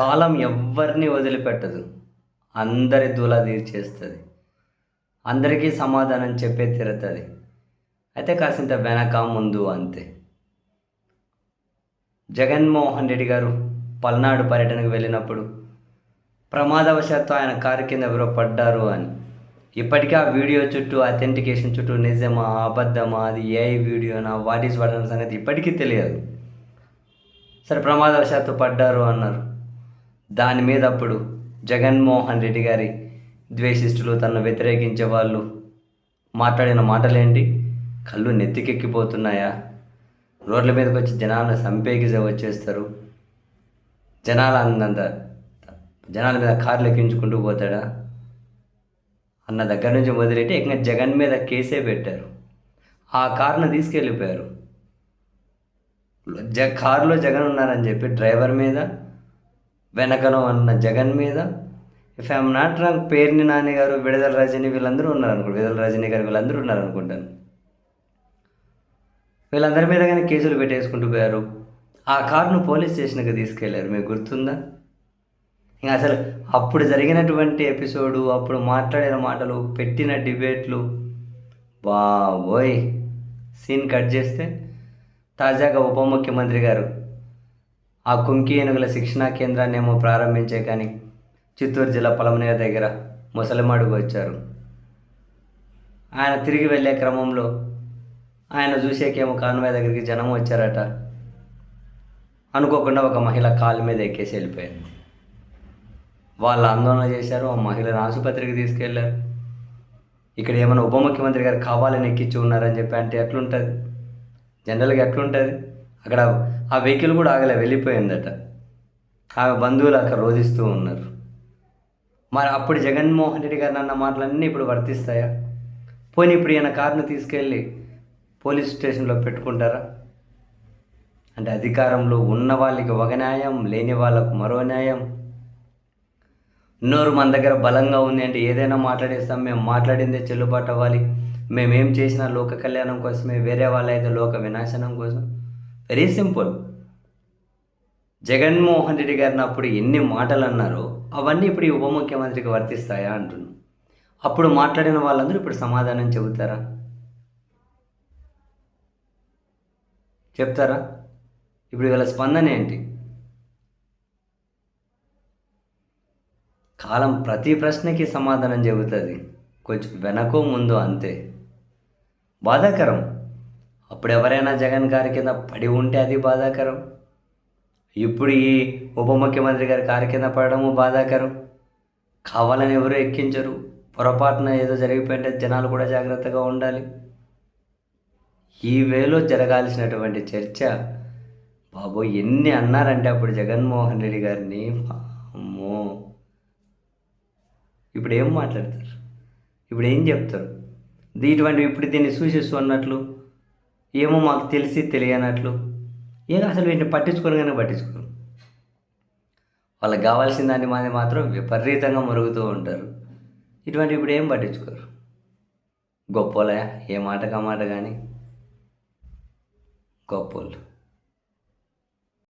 కాలం ఎవ్వరిని వదిలిపెట్టదు. అందరి దూల తీర్చేస్తుంది. అందరికీ సమాధానం చెప్పే తీరుతుంది. అయితే కాసింత వెనక ముందు అంతే. జగన్మోహన్ రెడ్డి గారు పల్నాడు పర్యటనకు వెళ్ళినప్పుడు ప్రమాదవశాత్తు ఆయన కారు కింద ఎవరో పడ్డారు అని. ఇప్పటికీ ఆ వీడియో చుట్టూ అథెంటికేషన్ చుట్టూ నిజమా అబద్ధమా అది ఏ వీడియోనా వాట్ ఈస్ వాట్ అన్న సంగతి ఇప్పటికీ తెలియదు. సరే ప్రమాదవశాత్తు పడ్డారు అన్నారు. దాని మీద అప్పుడు జగన్మోహన్ రెడ్డి గారి ద్వేషిస్తులు తనను వ్యతిరేకించే వాళ్ళు మాట్లాడిన మాటలేంటి? కళ్ళు నెత్తికెక్కిపోతున్నాయా? రోడ్ల మీదకి వచ్చి జనాలను సంపేకి వచ్చేస్తారు. జనాల అన్నంత జనాల మీద కార్లు ఎక్కించుకుంటూ పోతాడా? అన్న దగ్గర నుంచి మొదలెట్టి ఇంకా జగన్ మీద కేసే పెట్టారు. ఆ కార్ను తీసుకెళ్ళిపోయారు. జ కారులో జగన్ ఉన్నారని చెప్పి డ్రైవర్ మీద వెనకలో ఉన్న జగన్ మీద. If I'm not wrong Perni Nani garu విడుదల రజని వీళ్ళందరూ ఉన్నారు అనుకుంటా విడుదల రజని గారు వీళ్ళందరూ ఉన్నారు అనుకుంటాను వీళ్ళందరి మీద కానీ కేసులు పెట్టేసుకుంటూ పోయారు. ఆ కారును పోలీస్ స్టేషన్కి తీసుకెళ్ళారు. మీకు గుర్తుందా? ఇంకా అసలు అప్పుడు జరిగినటువంటి ఎపిసోడు అప్పుడు మాట్లాడిన మాటలు పెట్టిన డిబేట్లు బాబోయ్. సీన్ కట్ చేస్తే తాజాగా ఉప ముఖ్యమంత్రి గారు ఆ కుంకి ఏనుగుల శిక్షణా కేంద్రాన్ని ఏమో ప్రారంభించే కానీ చిత్తూరు జిల్లా పొలమనేర దగ్గర ముసలిమాడుకు వచ్చారు. ఆయన తిరిగి వెళ్ళే క్రమంలో ఆయన చూసేకేమో కాన్వాయ్ దగ్గరికి జనం వచ్చారట. అనుకోకుండా ఒక మహిళ కాలు మీద ఎక్కేసి వెళ్ళిపోయింది. వాళ్ళు ఆందోళన చేశారు ఆ మహిళను ఆసుపత్రికి తీసుకెళ్ళారు. ఇక్కడ ఏమైనా ఉప ముఖ్యమంత్రి గారు కావాలని ఎక్కించి ఉన్నారని చెప్పి అంటే ఎట్లుంటుంది? జనరల్గా ఎట్లుంటుంది? అక్కడ ఆ వెహికల్ కూడా ఆగలే వెళ్ళిపోయిందట. ఆమె బంధువులు అక్కడ రోధిస్తూ ఉన్నారు. మరి అప్పుడు జగన్మోహన్ రెడ్డి గారు అన్న మాటలన్నీ ఇప్పుడు వర్తిస్తాయా? పోనీ ఇప్పుడు ఈయన కారును తీసుకెళ్ళి పోలీస్ స్టేషన్లో పెట్టుకుంటారా? అంటే అధికారంలో ఉన్న వాళ్ళకి ఒక న్యాయం లేని వాళ్ళకు మరో న్యాయం. నోరు మన దగ్గర బలంగా ఉంది అంటే ఏదైనా మాట్లాడేస్తాం మేము మాట్లాడిందే చెల్లుబాటు అవ్వాలి. మేమేం చేసినా లోక కళ్యాణం కోసమే వేరే వాళ్ళైతే లోక వినాశనం కోసం. వెరీ సింపుల్ జగన్మోహన్ రెడ్డి గారిని అప్పుడు ఎన్ని మాటలు అన్నారో అవన్నీ ఇప్పుడు ఈ ఉప ముఖ్యమంత్రికి వర్తిస్తాయా అంటున్నాను అప్పుడు మాట్లాడిన వాళ్ళందరూ ఇప్పుడు సమాధానం చెబుతారా? చెప్తారా? ఇప్పుడు వీళ్ళ స్పందన ఏంటి? కాలం ప్రతి ప్రశ్నకి సమాధానం చెబుతుంది. కొంచెం వెనకో ముందు అంతే. బాధాకరం. అప్పుడు ఎవరైనా జగన్ గారి కింద పడి ఉంటే అది బాధాకరం. ఇప్పుడు ఈ ఉప ముఖ్యమంత్రి గారి కారు కింద పడడము బాధాకరం. కావాలని ఎవరు ఎక్కించరు. పొరపాటున ఏదో జరిగిపోయింటే జనాలు కూడా జాగ్రత్తగా ఉండాలి. ఈ వేలో జరగాల్సినటువంటి చర్చ బాబో ఎన్ని అన్నారంటే అప్పుడు జగన్మోహన్ రెడ్డి గారిని అమ్మో ఇప్పుడు ఏం మాట్లాడతారు? ఇప్పుడు ఏం చెప్తారు? దీ- ఇటువంటి ఇప్పుడు దీన్ని సూచిస్తూ అన్నట్లు ఏమో మాకు తెలిసి తెలియనట్లు. ఏదో అసలు వీటిని పట్టించుకోను కానీ పట్టించుకోరు వాళ్ళకి కావాల్సిన దాన్ని మాది మాత్రం విపరీతంగా మురుగుతూ ఉంటారు. ఇటువంటి ఇప్పుడు ఏం పట్టించుకోరు. గొప్పోలే ఏ మాట కా మాట కానీ గొప్పోళ్ళు.